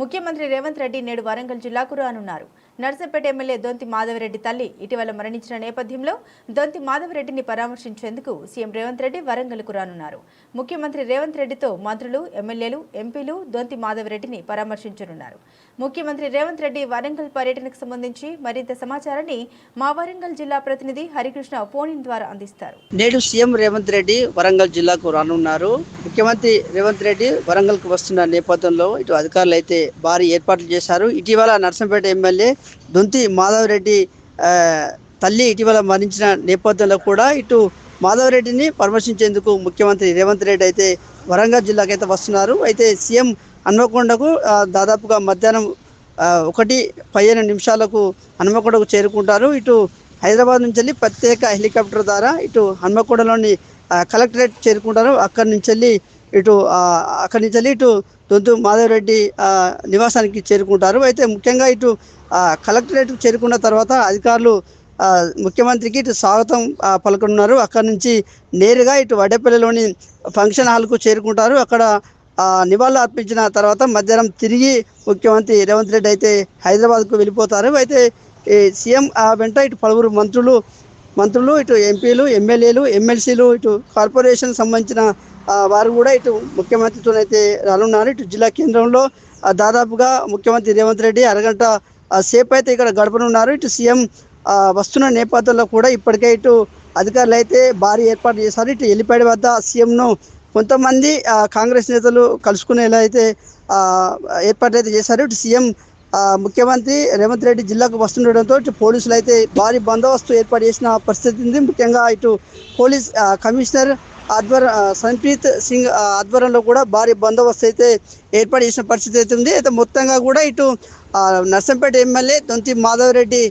ముఖ్యమంత్రి రేవంత్ రెడ్డి నేడు వరంగల్ జిల్లాకు రానున్నారు. నర్సంపేట ఎమ్మెల్యే దొంతి మాధవరెడ్డి తల్లి ఇటీవల మరణించిన నేపథ్యంలో దొంతి మాధవరెడ్డిని పరామర్శించేందుకు సీఎం రేవంత్ రెడ్డి వరంగల్కు రానున్నారు. ముఖ్యమంత్రి రేవంత్ రెడ్డితో మంత్రులు ఎమ్మెల్యేలు ఎంపీలు దొంతి మాధవరెడ్డిని పరామర్శించనున్నారు. ముఖ్యమంత్రి రేవంత్ రెడ్డి వరంగల్ పర్యటనకు సంబంధించి మరింత సమాచారాన్ని మా వరంగల్ జిల్లా ప్రతినిధి హరికృష్ణ ఫోన్ ద్వారా అందిస్తారు. నేడు సీఎం రేవంత్ రెడ్డి వరంగల్ జిల్లాకు రానున్నారు. ముఖ్యమంత్రి రేవంత్ రెడ్డి వరంగల్కు వస్తున్న నేపథ్యంలో ఇటు అధికారులు అయితే భారీ ఏర్పాట్లు చేశారు. ఇటీవల నర్సంపేట ఎమ్మెల్యే దొంతి మాధవరెడ్డి తల్లి ఇటీవల మరణించిన నేపథ్యంలో కూడా ఇటు మాధవరెడ్డిని పరామర్శించేందుకు ముఖ్యమంత్రి రేవంత్ రెడ్డి అయితే వరంగల్ జిల్లాకు అయితే వస్తున్నారు. అయితే సీఎం హన్మకొండకు దాదాపుగా మధ్యాహ్నం ఒకటి పదిహేను నిమిషాలకు హన్మకొండకు చేరుకుంటారు. ఇటు హైదరాబాద్ నుంచి వెళ్ళి ప్రత్యేక హెలికాప్టర్ ద్వారా ఇటు హన్మకొండలోని కలెక్టరేట్ చేరుకుంటారు. అక్కడి నుంచి వెళ్ళి ఇటు అక్కడి నుంచి వెళ్ళి ఇటు దొంతు మాధవరెడ్డి నివాసానికి చేరుకుంటారు. అయితే ముఖ్యంగా ఇటు కలెక్టరేట్కు చేరుకున్న తర్వాత అధికారులు ముఖ్యమంత్రికి ఇటు స్వాగతం పలుకున్నారు. అక్కడి నుంచి నేరుగా ఇటు వడ్డేపల్లిలోని ఫంక్షన్ హాల్కు చేరుకుంటారు. అక్కడ నివాళులు అర్పించిన తర్వాత మధ్యాహ్నం తిరిగి ముఖ్యమంత్రి రేవంత్ రెడ్డి అయితే హైదరాబాద్కు వెళ్ళిపోతారు. అయితే ఈ సీఎం ఆ వెంట ఇటు పలువురు మంత్రులు మంత్రులు ఇటు ఎంపీలు ఎమ్మెల్యేలు ఎమ్మెల్సీలు ఇటు కార్పొరేషన్ సంబంధించిన వారు కూడా ఇటు ముఖ్యమంత్రితో అయితే రానున్నారు. ఇటు జిల్లా కేంద్రంలో దాదాపుగా ముఖ్యమంత్రి రేవంత్ రెడ్డి అరగంట సేపు అయితే ఇక్కడ గడపనున్నారు. ఇటు సీఎం వస్తున్న నేపథ్యంలో కూడా ఇప్పటికే ఇటు అధికారులు అయితే భారీ ఏర్పాటు చేశారు. ఇటు ఎల్లిపాడి వద్ద సీఎంను కొంతమంది కాంగ్రెస్ నేతలు కలుసుకునేలా అయితే ఏర్పాట్లు అయితే చేశారు. ఇటు సీఎం ముఖ్యమంత్రి రేవంత్ రెడ్డి జిల్లాకు వస్తుండడంతో ఇటు పోలీసులు అయితే భారీ బందోబస్తు ఏర్పాటు చేసిన పరిస్థితి ఉంది. ముఖ్యంగా ఇటు పోలీస్ కమిషనర్ ఆధ్వర్ సన్ప్రీత్ సంప్రీత్ సింగ్ ఆధ్వర్యంలో కూడా భారీ బందోబస్తు అయితే ఏర్పాటు చేసిన పరిస్థితి అయితే ఉంది. అయితే మొత్తంగా కూడా ఇటు నర్సంపేట ఎమ్మెల్యే దొంతి మాధవరెడ్డి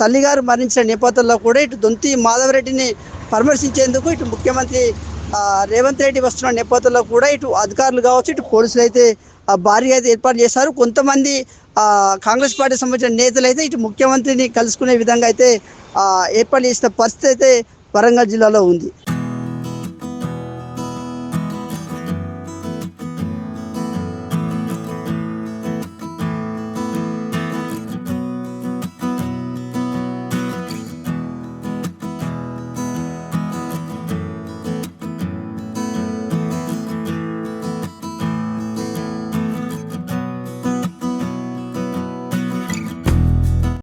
తల్లిగారు మరణించిన నేపథ్యంలో కూడా ఇటు దొంతి మాధవరెడ్డిని పరామర్శించేందుకు ఇటు ముఖ్యమంత్రి రేవంత్ రెడ్డి వస్తున్న నేపథ్యంలో కూడా ఇటు అధికారులు కావచ్చు ఇటు పోలీసులు అయితే ఆ, భారీగా అయితే ఏర్పాటు చేశారు. కొంతమంది కాంగ్రెస్ పార్టీ సంబంధించిన నేతలు అయితే ఇటు ముఖ్యమంత్రిని కలుసుకునే విధంగా అయితే ఏర్పాటు చేసిన పరిస్థితి అయితే వరంగల్ జిల్లాలో ఉంది.